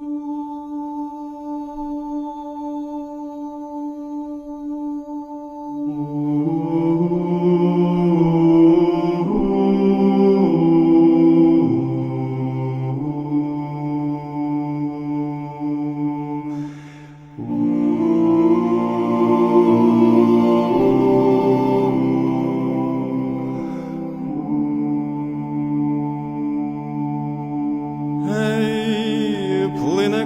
Ей,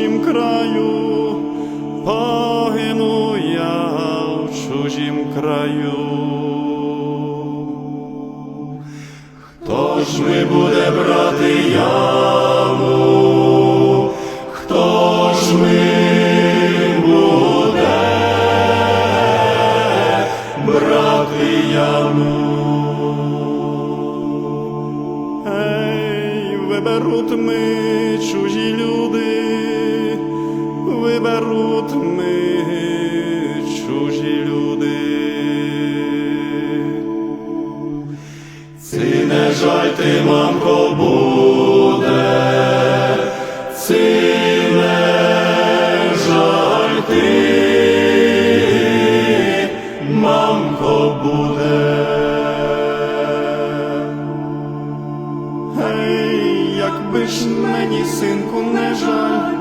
Чужім краю, погину я в чужім краю. Хто ж ми буде брати яму? Хто ж ми буде брати яму? Ей, виберуть ми жаль ти, мамко, буде, ці не жаль ти, мамко, буде. Якби ж мені, синку, не жаль,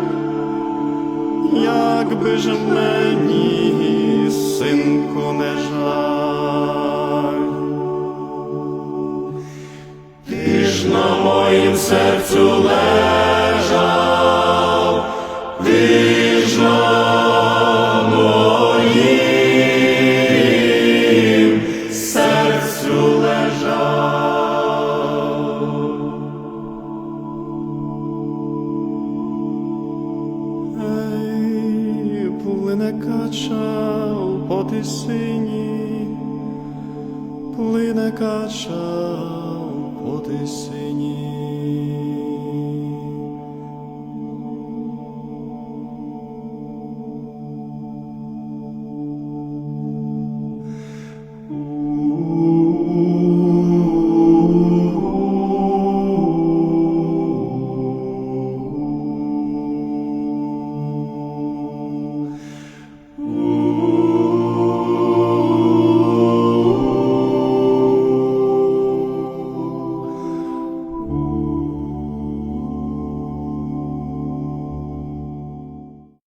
якби ж мені, синку, серцю лежав, на моїм серцю лежав. Ей, плине кача по тисині, плине кача по тисині.